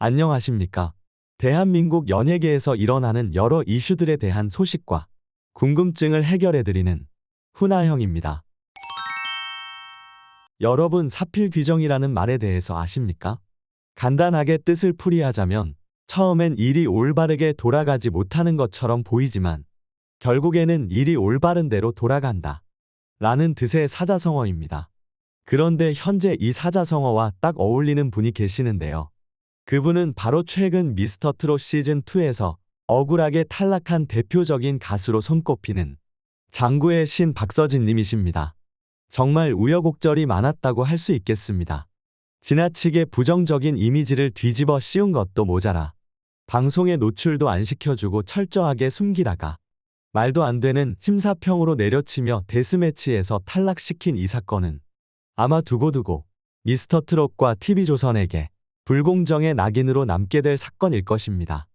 안녕하십니까. 대한민국 연예계에서 일어나는 여러 이슈들에 대한 소식과 궁금증을 해결해드리는 훈아형입니다. 여러분 사필 규정이라는 말에 대해서 아십니까? 간단하게 뜻을 풀이하자면 처음엔 일이 올바르게 돌아가지 못하는 것처럼 보이지만 결국에는 일이 올바른 대로 돌아간다. 라는 뜻의 사자성어입니다. 그런데 현재 이 사자성어와 딱 어울리는 분이 계시는데요. 그분은 바로 최근 미스터 트롯 시즌2에서 억울하게 탈락한 대표적인 가수로 손꼽히는 장구의 신 박서진 님이십니다. 정말 우여곡절이 많았다고 할 수 있겠습니다. 지나치게 부정적인 이미지를 뒤집어 씌운 것도 모자라 방송에 노출도 안 시켜주고 철저하게 숨기다가 말도 안 되는 심사평으로 내려치며 데스매치에서 탈락시킨 이 사건은 아마 두고두고 미스터 트롯과 TV조선에게 불공정의 낙인으로 남게 될 사건일 것입니다.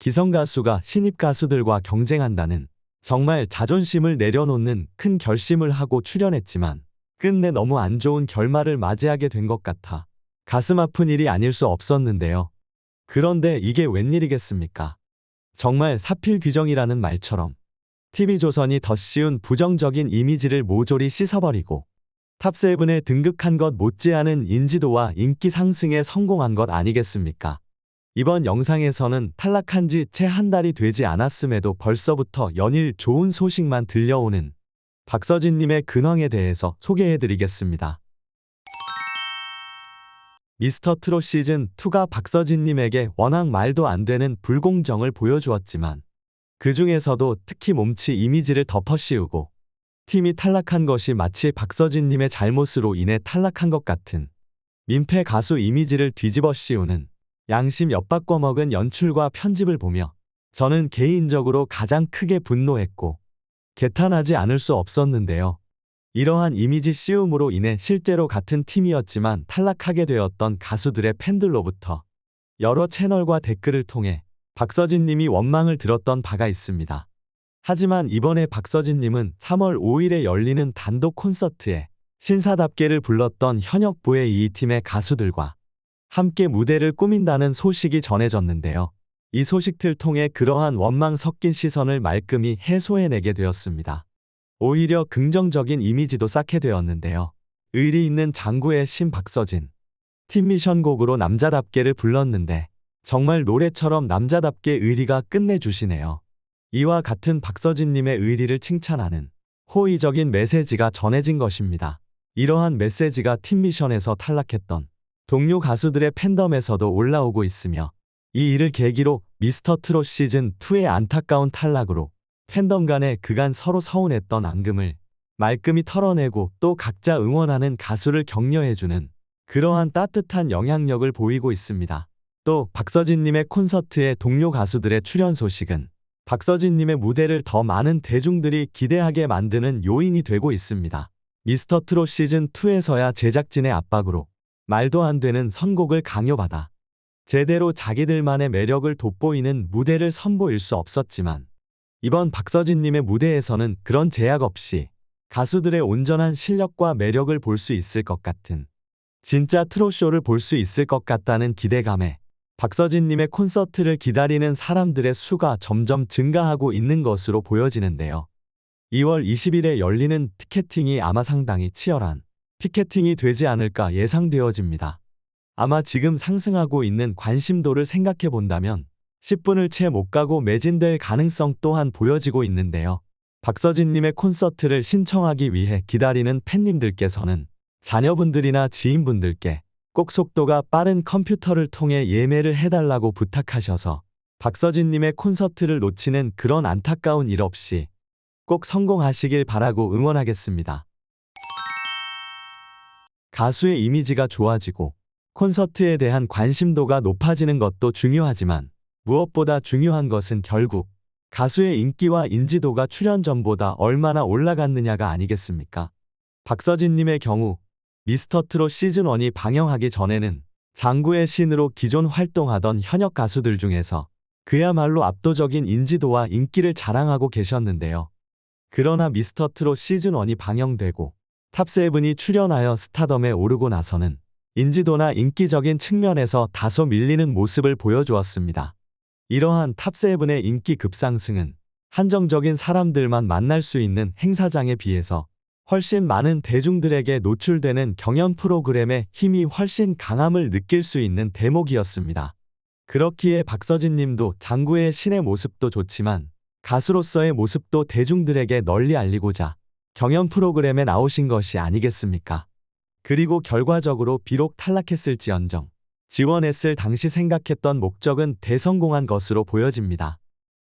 기성 가수가 신입 가수들과 경쟁한다는 정말 자존심을 내려놓는 큰 결심을 하고 출연했지만 끝내 너무 안 좋은 결말을 맞이하게 된 것 같아 가슴 아픈 일이 아닐 수 없었는데요. 그런데 이게 웬일이겠습니까? 정말 사필 규정이라는 말처럼 TV조선이 더 씌운 부정적인 이미지를 모조리 씻어버리고 탑세븐에 등극한 것 못지않은 인지도와 인기 상승에 성공한 것 아니겠습니까? 이번 영상에서는 탈락한 지 채 한 달이 되지 않았음에도 벌써부터 연일 좋은 소식만 들려오는 박서진님의 근황에 대해서 소개해드리겠습니다. 미스터 트롯 시즌 2가 박서진님에게 워낙 말도 안 되는 불공정을 보여주었지만 그 중에서도 특히 몸치 이미지를 덮어씌우고 팀이 탈락한 것이 마치 박서진님의 잘못으로 인해 탈락한 것 같은 민폐 가수 이미지를 뒤집어 씌우는 양심 엿바꿔 먹은 연출과 편집을 보며 저는 개인적으로 가장 크게 분노했고 개탄하지 않을 수 없었는데요. 이러한 이미지 씌움으로 인해 실제로 같은 팀이었지만 탈락하게 되었던 가수들의 팬들로부터 여러 채널과 댓글을 통해 박서진님이 원망을 들었던 바가 있습니다. 하지만 이번에 박서진님은 3월 5일에 열리는 단독 콘서트에 신사답게를 불렀던 현역부의 이 팀의 가수들과 함께 무대를 꾸민다는 소식이 전해졌는데요. 이 소식들 통해 그러한 원망 섞인 시선을 말끔히 해소해내게 되었습니다. 오히려 긍정적인 이미지도 쌓게 되었는데요. 의리 있는 장구의 신 박서진. 팀 미션 곡으로 남자답게를 불렀는데 정말 노래처럼 남자답게 의리가 끝내주시네요. 이와 같은 박서진님의 의리를 칭찬하는 호의적인 메시지가 전해진 것입니다. 이러한 메시지가 팀 미션에서 탈락했던 동료 가수들의 팬덤에서도 올라오고 있으며 이 일을 계기로 미스터 트롯 시즌2의 안타까운 탈락으로 팬덤 간에 그간 서로 서운했던 앙금을 말끔히 털어내고 또 각자 응원하는 가수를 격려해주는 그러한 따뜻한 영향력을 보이고 있습니다. 또 박서진님의 콘서트에 동료 가수들의 출연 소식은 박서진님의 무대를 더 많은 대중들이 기대하게 만드는 요인이 되고 있습니다. 미스터 트롯 시즌2에서야 제작진의 압박으로 말도 안 되는 선곡을 강요받아 제대로 자기들만의 매력을 돋보이는 무대를 선보일 수 없었지만 이번 박서진님의 무대에서는 그런 제약 없이 가수들의 온전한 실력과 매력을 볼 수 있을 것 같은 진짜 트롯쇼를 볼 수 있을 것 같다는 기대감에 박서진님의 콘서트를 기다리는 사람들의 수가 점점 증가하고 있는 것으로 보여지는데요. 2월 20일에 열리는 티켓팅이 아마 상당히 치열한 피켓팅이 되지 않을까 예상되어집니다. 아마 지금 상승하고 있는 관심도를 생각해 본다면 10분을 채 못 가고 매진될 가능성 또한 보여지고 있는데요. 박서진님의 콘서트를 신청하기 위해 기다리는 팬님들께서는 자녀분들이나 지인분들께 꼭 속도가 빠른 컴퓨터를 통해 예매를 해달라고 부탁하셔서 박서진님의 콘서트를 놓치는 그런 안타까운 일 없이 꼭 성공하시길 바라고 응원하겠습니다. 가수의 이미지가 좋아지고 콘서트에 대한 관심도가 높아지는 것도 중요하지만 무엇보다 중요한 것은 결국 가수의 인기와 인지도가 출연 전보다 얼마나 올라갔느냐가 아니겠습니까? 박서진님의 경우 미스터 트롯 시즌1이 방영하기 전에는 장구의 신으로 기존 활동하던 현역 가수들 중에서 그야말로 압도적인 인지도와 인기를 자랑하고 계셨는데요. 그러나 미스터 트롯 시즌1이 방영되고 탑세븐이 출연하여 스타덤에 오르고 나서는 인지도나 인기적인 측면에서 다소 밀리는 모습을 보여주었습니다. 이러한 탑세븐의 인기 급상승은 한정적인 사람들만 만날 수 있는 행사장에 비해서 훨씬 많은 대중들에게 노출되는 경연 프로그램의 힘이 훨씬 강함을 느낄 수 있는 대목이었습니다. 그렇기에 박서진 님도 장구의 신의 모습도 좋지만 가수로서의 모습도 대중들에게 널리 알리고자 경연 프로그램에 나오신 것이 아니겠습니까? 그리고 결과적으로 비록 탈락했을지언정 지원했을 당시 생각했던 목적은 대성공한 것으로 보여집니다.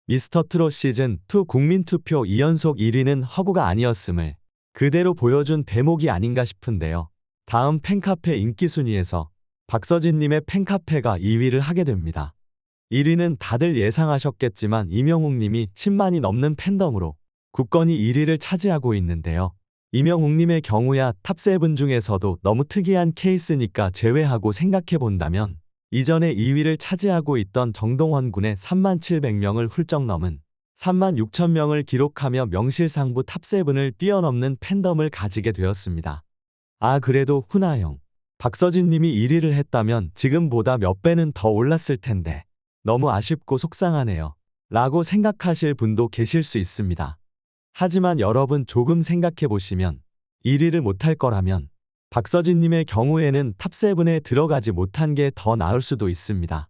미스터 트롯 시즌2 국민투표 2연속 1위는 허구가 아니었음을 그대로 보여준 대목이 아닌가 싶은데요. 다음 팬카페 인기 순위에서 박서진님의 팬카페가 2위를 하게 됩니다. 1위는 다들 예상하셨겠지만 이명웅님이 10만이 넘는 팬덤으로 굳건히 1위를 차지하고 있는데요. 이명웅님의 경우야 탑7 중에서도 너무 특이한 케이스니까 제외하고 생각해 본다면 이전에 2위를 차지하고 있던 정동원 군의 3만 700명을 훌쩍 넘은 3만 6천 명을 기록하며 명실상부 탑7을 뛰어넘는 팬덤을 가지게 되었습니다. 아 그래도 훈아형, 박서진 님이 1위를 했다면 지금보다 몇 배는 더 올랐을 텐데 너무 아쉽고 속상하네요. 라고 생각하실 분도 계실 수 있습니다. 하지만 여러분 조금 생각해 보시면 1위를 못할 거라면 박서진님의 경우에는 탑7에 들어가지 못한 게 더 나을 수도 있습니다.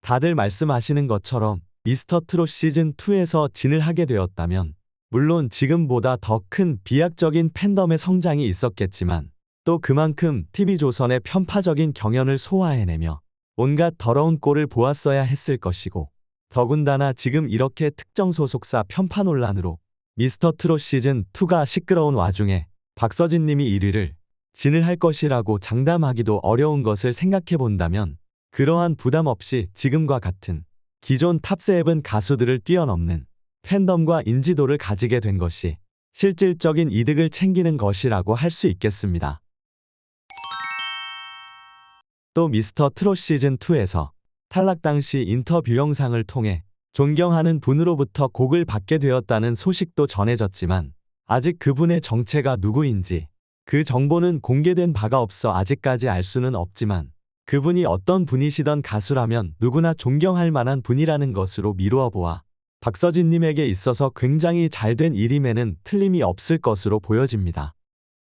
다들 말씀하시는 것처럼 미스터 트롯 시즌2에서 진을 하게 되었다면 물론 지금보다 더 큰 비약적인 팬덤의 성장이 있었겠지만 또 그만큼 TV조선의 편파적인 경연을 소화해내며 온갖 더러운 꼴을 보았어야 했을 것이고 더군다나 지금 이렇게 특정 소속사 편파 논란으로 미스터 트롯 시즌2가 시끄러운 와중에 박서진 님이 1위를 진을 할 것이라고 장담하기도 어려운 것을 생각해 본다면 그러한 부담 없이 지금과 같은 기존 탑7 가수들을 뛰어넘는 팬덤과 인지도를 가지게 된 것이 실질적인 이득을 챙기는 것이라고 할 수 있겠습니다. 또 미스터 트롯 시즌2에서 탈락 당시 인터뷰 영상을 통해 존경하는 분으로부터 곡을 받게 되었다는 소식도 전해졌지만 아직 그분의 정체가 누구인지 그 정보는 공개된 바가 없어 아직까지 알 수는 없지만 그분이 어떤 분이시던 가수라면 누구나 존경할 만한 분이라는 것으로 미루어 보아 박서진님에게 있어서 굉장히 잘된 일임에는 틀림이 없을 것으로 보여집니다.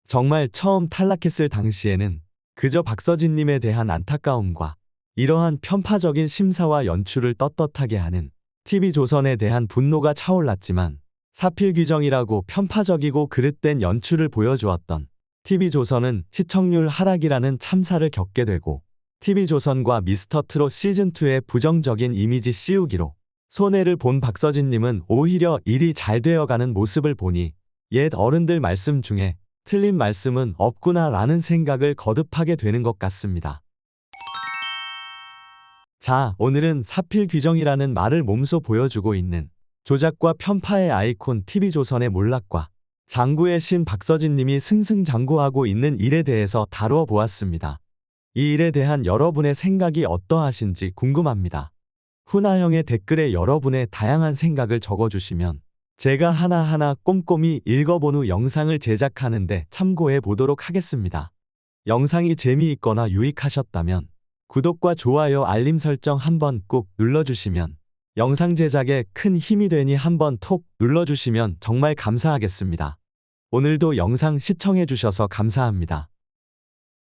정말 처음 탈락했을 당시에는 그저 박서진님에 대한 안타까움과 이러한 편파적인 심사와 연출을 떳떳하게 하는 TV조선에 대한 분노가 차올랐지만 사필 규정이라고 편파적이고 그릇된 연출을 보여주었던 TV조선은 시청률 하락이라는 참사를 겪게 되고 TV조선과 미스터 트롯 시즌2의 부정적인 이미지 씌우기로 손해를 본 박서진님은 오히려 일이 잘 되어가는 모습을 보니 옛 어른들 말씀 중에 틀린 말씀은 없구나 라는 생각을 거듭하게 되는 것 같습니다. 자, 오늘은 사필 규정이라는 말을 몸소 보여주고 있는 조작과 편파의 아이콘 TV조선의 몰락과 장구의 신 박서진님이 승승장구하고 있는 일에 대해서 다루어 보았습니다. 이 일에 대한 여러분의 생각이 어떠하신지 궁금합니다. 훈아형의 댓글에 여러분의 다양한 생각을 적어주시면 제가 하나하나 꼼꼼히 읽어본 후 영상을 제작하는데 참고해 보도록 하겠습니다. 영상이 재미있거나 유익하셨다면 구독과 좋아요 알림 설정 한번 꾹 눌러주시면 영상 제작에 큰 힘이 되니 한번 톡 눌러주시면 정말 감사하겠습니다. 오늘도 영상 시청해주셔서 감사합니다.